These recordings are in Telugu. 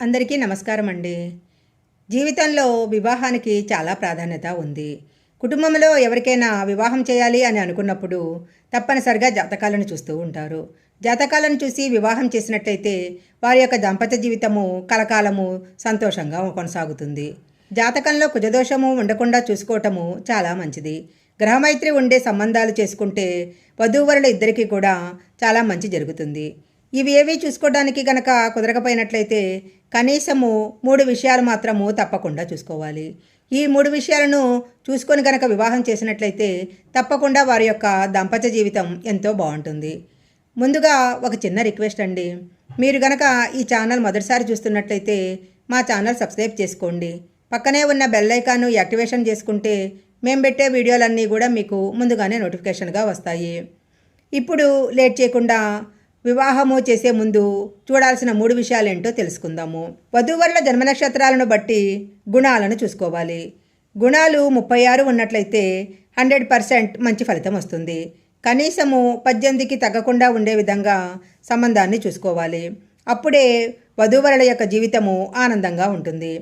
అందరికీ నమస్కారం అండి. జీవితంలో వివాహానికి చాలా ప్రాధాన్యత ఉంది. కుటుంబంలో ఎవరికైనా వివాహం చేయాలి అని అనుకున్నప్పుడు తప్పనిసరిగా జాతకాలను చూస్తూ ఉంటారు. జాతకాలను చూసి వివాహం చేసినట్లయితే వారి యొక్క దాంపత్య జీవితము కలకాలము సంతోషంగా కొనసాగుతుంది. జాతకంలో కుజదోషము ఉండకుండా చూసుకోవటము చాలా మంచిది. గ్రహమైత్రి ఉండే సంబంధాలు చేసుకుంటే వధూవరుల ఇద్దరికీ కూడా చాలా మంచి జరుగుతుంది. ఇవి ఏవి చూసుకోవడానికి గనక కుదరకపోయినట్లయితే కనీసము మూడు విషయాలు మాత్రము తప్పకుండా చూసుకోవాలి. ఈ మూడు విషయాలను చూసుకొని గనక వివాహం చేసినట్లయితే తప్పకుండా వారి యొక్క దాంపత్య జీవితం ఎంతో బాగుంటుంది. ముందుగా ఒక చిన్న రిక్వెస్ట్ అండి. మీరు గనక ఈ ఛానల్ మొదటిసారి చూస్తున్నట్లయితే మా ఛానల్ సబ్స్క్రైబ్ చేసుకోండి. పక్కనే ఉన్న బెల్ ఐకాను యాక్టివేషన్ చేసుకుంటే మేము పెట్టే వీడియోలన్నీ కూడా మీకు ముందుగానే నోటిఫికేషన్గా వస్తాయి. ఇప్పుడు లేట్ చేయకుండా వివాహము చేసే ముందు చూడాల్సిన మూడు విషయాలేంటో తెలుసుకుందాము. వధూవరుల జన్మ నక్షత్రాలను బట్టి గుణాలను చూసుకోవాలి. గుణాలు ముప్పై ఆరు ఉన్నట్లయితే హండ్రెడ్ పర్సెంట్ మంచి ఫలితం వస్తుంది. కనీసము పద్దెనిమిదికి తగ్గకుండా ఉండే విధంగా సంబంధాన్ని చూసుకోవాలి. అప్పుడే వధూవరుల యొక్క జీవితము ఆనందంగా ఉంటుంది.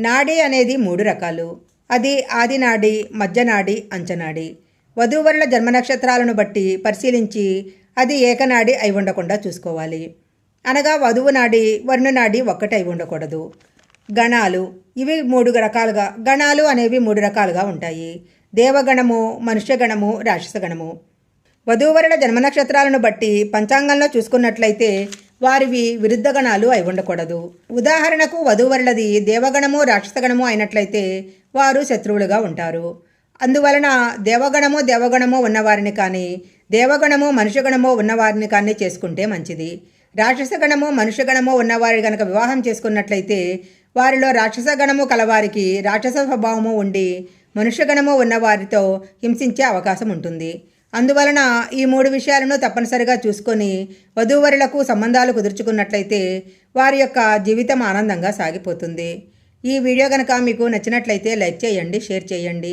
నాడి అనేది మూడు రకాలు. అది ఆదినాడి మధ్యనాడి అంచనాడి వధూవరుల జన్మ నక్షత్రాలను బట్టి పరిశీలించి అది ఏకనాడి అయి ఉండకుండా చూసుకోవాలి. అనగా వధువు నాడి వర్ణనాడి ఒక్కటి అయి ఉండకూడదు. గణాలు ఇవి మూడు రకాలుగా గణాలు అనేవి మూడు రకాలుగా ఉంటాయి. దేవగణము మనుష్యగణము రాక్షసగణము. వధూవరుల జన్మ నక్షత్రాలను బట్టి పంచాంగంలో చూసుకున్నట్లయితే వారివి విరుద్ధ గణాలు అయి ఉండకూడదు. ఉదాహరణకు వధూవరులది దేవగణము రాక్షసగణము అయినట్లయితే వారు శత్రువులుగా ఉంటారు. అందువలన దేవగణము దేవగణము ఉన్నవారిని కానీ దేవగణము మనుష్యగణము ఉన్నవారిని కానీ చేసుకుంటే మంచిది. రాక్షసగణము మనుష్యగణము ఉన్నవారి గనక వివాహం చేసుకున్నట్లయితే వారిలో రాక్షసగణము కలవారికి రాక్షస స్వభావము ఉండి మనుష్యగణము ఉన్నవారితో హింసించే అవకాశం ఉంటుంది. అందువలన ఈ మూడు విషయాలను తప్పనిసరిగా చూసుకొని వధూవరులకు సంబంధాలు కుదుర్చుకున్నట్లయితే వారి యొక్క జీవితం ఆనందంగా సాగిపోతుంది. ఈ వీడియో కనుక మీకు నచ్చినట్లయితే లైక్ చేయండి షేర్ చేయండి.